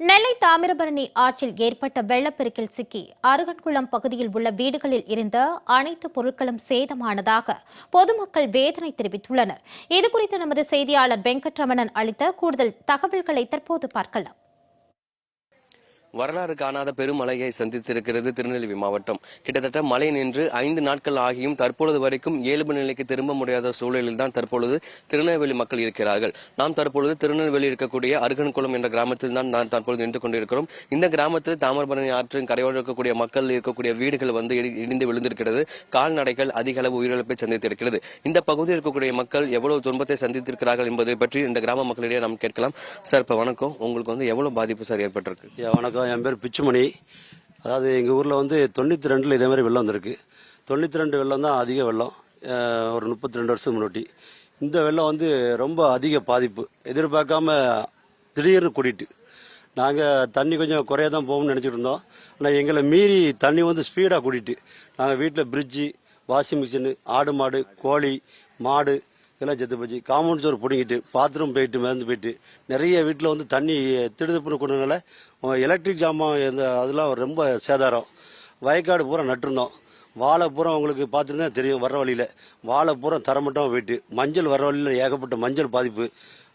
நெல்லை தாமிரபரணி ஆற்றில் ஏற்பட்ட வெள்ளப்பெருக்கில் சிக்கி அருகன்குளம் பகுதியில் உள்ள வீடுகளில் இருந்த அனைத்து பொருட்களும் சேதமானதாக பொதுமக்கள் வேதனை தெரிவித்துள்ளனர். இதுகுறித்து நமது செய்தியாளர் வெங்கட்ரமணன் அளித்த கூடுதல் தகவல்களை தற்போது பார்க்கலாம். வரலாறு காணாத பெருமழையை சந்தித்திருக்கிறது திருநெல்வேலி மாவட்டம். கிட்டத்தட்ட மழை நின்று ஐந்து நாட்கள் ஆகியும் தற்பொழுது வரைக்கும் இயல்பு நிலைக்கு திரும்ப முடியாத சூழலில் தான் தற்பொழுது திருநெல்வேலி மக்கள் இருக்கிறார்கள். நாம் தற்பொழுது திருநெல்வேலி இருக்கக்கூடிய அருகன்குளம் என்ற கிராமத்தில் தான் நான் தற்பொழுது நின்று கொண்டிருக்கிறோம். இந்த கிராமத்தில் தாமிரபரணி ஆற்றின் கரையோடு இருக்கக்கூடிய மக்கள் இருக்கக்கூடிய வீடுகள் வந்து இடி- இடிந்து விழுந்திருக்கிறது. கால்நடைகள் அதிக அளவு உயிரிழப்பை சந்தித்திருக்கிறது. இந்த பகுதியில் இருக்கக்கூடிய மக்கள் எவ்வளவு துன்பத்தை சந்தித்திருக்கிறார்கள் என்பதை பற்றி இந்த கிராம மக்களிடையே நாம் கேட்கலாம். சார் இப்ப வணக்கம். உங்களுக்கு வந்து எவ்வளவு பாதிப்பு சார் ஏற்பட்டிருக்கு? வணக்கம். வணக்கம். என் பேர் பிச்சுமணி. அதாவது எங்கள் ஊரில் வந்து தொண்ணூற்றி ரெண்டில் இதே மாதிரி வெள்ளம் வந்திருக்கு. தொண்ணூற்றி ரெண்டு வெள்ளம் தான் அதிக வெள்ளம். ஒரு முப்பத்தி ரெண்டு வருஷம் முன்னாடி இந்த வெள்ளம் வந்து ரொம்ப அதிக பாதிப்பு. எதிர்பார்க்காம திடீர்னு கூட்டிட்டு நாங்கள் தண்ணி கொஞ்சம் குறைய தான் போகணும்னு நினச்சிட்டு இருந்தோம். ஆனால் எங்களை மீறி தண்ணி வந்து ஸ்பீடாக கூட்டிட்டு நாங்கள் வீட்டில் ஃப்ரிட்ஜு வாஷிங் மிஷினு ஆடு மாடு கோழி மாடு இதெல்லாம் செத்து போச்சு. காம்பவுண்ட் சோறு பிடிங்கிட்டு பாத்ரூம் போயிட்டு மிதந்து போயிட்டு நிறைய வீட்டில் வந்து தண்ணி திடுதுப்புன்னு கொண்டனால எலக்ட்ரிக் ஜாமான் இந்த அதெல்லாம் ரொம்ப சேதாரம். வயக்காடு பூரா நட்டிருந்தோம். வாழைப்புறம் உங்களுக்கு பார்த்துருந்தா தெரியும் வர வழியில். வாழைப்புறம் தரமட்டமாக போயிட்டு மஞ்சள் வர வழியில் ஏகப்பட்ட மஞ்சள் பாதிப்பு.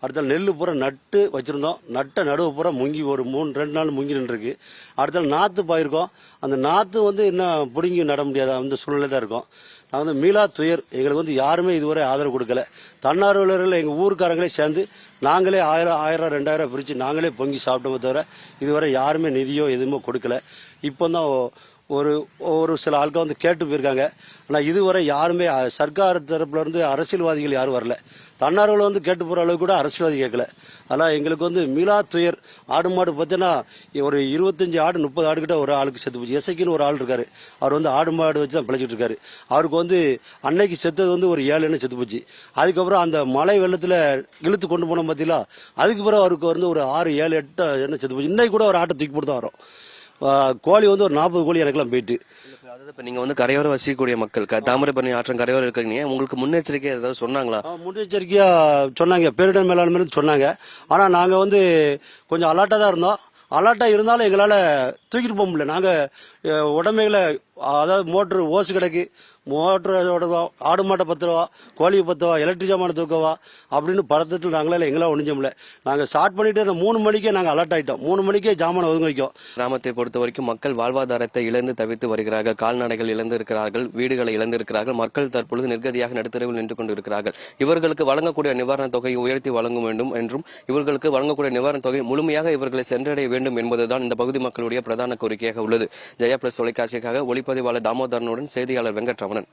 அடுத்தால் நெல் பூரா நட்டு வச்சுருந்தோம். நட்ட நடுவு பூரா முங்கி ஒரு மூணு ரெண்டு நாள் முங்கி நின்றுருக்கு. அடுத்தால் நாற்று பாயிருக்கோம். அந்த நாற்று வந்து இன்னும் பிடுங்கி நட முடியாத அந்த சூழ்நிலை தான் இருக்கும். நான் வந்து மீளா துயர் எங்களுக்கு வந்து யாருமே இதுவரை ஆதரவு கொடுக்கல. தன்னார்வலர்கள் எங்கள் ஊருக்காரங்களே சேர்ந்து நாங்களே ஆயிரம் ஆயிரம் ரெண்டாயிரம் பிரித்து நாங்களே பொங்கி சாப்பிட்டோமே தவிர இதுவரை யாருமே நிதியோ எதுவுமே கொடுக்கல. இப்போ தான் ஒரு ஒரு சில ஆட்கள் வந்து கேட்டு போயிருக்காங்க. ஆனால் இதுவரை யாருமே சர்க்கார் தரப்புல இருந்து அரசியல்வாதிகள் யாரும் வரல. தன்னார்வல வந்து கேட்டு போகிற அளவுக்கு கூட அரசியல்வாதி கேட்கல. அதனால் எங்களுக்கு வந்து மீளா துயர் ஆடு மாடு பார்த்தீங்கன்னா ஒரு இருபத்தஞ்சி ஆடு முப்பது ஆடு கிட்ட ஒரு ஆளுக்கு செத்து போச்சு. எசைக்குன்னு ஒரு ஆள் இருக்காரு. அவர் வந்து ஆடு மாடு வச்சு தான் பிழைச்சிட்டு இருக்காரு. அவருக்கு வந்து அன்னைக்கு செத்தது வந்து ஒரு ஏழு செத்து போச்சு. அதுக்கப்புறம் அந்த மழை வெள்ளத்தில் இழுத்து கொண்டு போனோம் பார்த்தீங்களா அதுக்கு பிறகு அவருக்கு வந்து ஒரு ஆறு ஏழு எட்டு என்ன செத்து போச்சு. இன்னைக்கு கூட ஒரு ஆட்டை தூக்கி போட்டு தான் வரும் கோழி வந்து ஒரு நாற்பது கோழி எனக்கெல்லாம் போயிட்டு. அதாவது இப்ப நீங்க வந்து கரையோரம் வசிக்கக்கூடிய மக்கள் தாமிரபரணி ஆற்றன் கரையோரம் இருக்கீங்க உங்களுக்கு முன்னெச்சரிக்கை ஏதாவது சொன்னாங்களா? ஆ, முன்னெச்சரிக்கையா சொன்னாங்க. பேரிடர் மேலாண்மை சொன்னாங்க. ஆனா நாங்க வந்து கொஞ்சம் அலர்ட்டா தான் இருந்தோம். அலர்ட்டா இருந்தாலும் எங்களால தூக்கிட்டு போக முடியல. நாங்கள் உடமைகளை அதாவது மோட்ரு ஓசு கிடக்கு. மோட்டரோட ஆடு மாட்டை பத்து ரூபா கோழி பத்து ரூபா எலக்ட்ரிக் சாமான தூக்கவா அப்படின்னு படத்தில் நாங்களால எங்களால் ஒழிஞ்சோம்ல நாங்கள் ஸ்டார்ட் பண்ணிட்டு அந்த மூணு மணிக்கே நாங்கள் அலர்ட் ஆகிட்டோம் மூணு மணிக்கே ஜாமான் ஒதுங்க வைக்கும். கிராமத்தை பொறுத்த வரைக்கும் மக்கள் வாழ்வாதாரத்தை இழந்து தவித்து வருகிறார்கள். கால்நடைகள் இழந்து இருக்கிறார்கள் வீடுகளை இழந்து இருக்கிறார்கள் மக்கள் தற்பொழுது நிர்கதியாக நடுத்தரவில் நின்று கொண்டு இருக்கிறார்கள் இவர்களுக்கு வழங்கக்கூடிய நிவாரணத் தொகையை உயர்த்தி வழங்க வேண்டும் என்றும் இவர்களுக்கு வழங்கக்கூடிய நிவாரணத் தொகை முழுமையாக இவர்களை சென்றடைய வேண்டும் என்பதுதான் இந்த பகுதி மக்களுடைய பிரதான கோரிக்கையாக உள்ளது. ஜெயா பிளஸ் தொலைக்காட்சிக்காக ஒளிப்பதிவாளர் தாமோதரனுடன் செய்தியாளர் வெங்கட்ரமணன்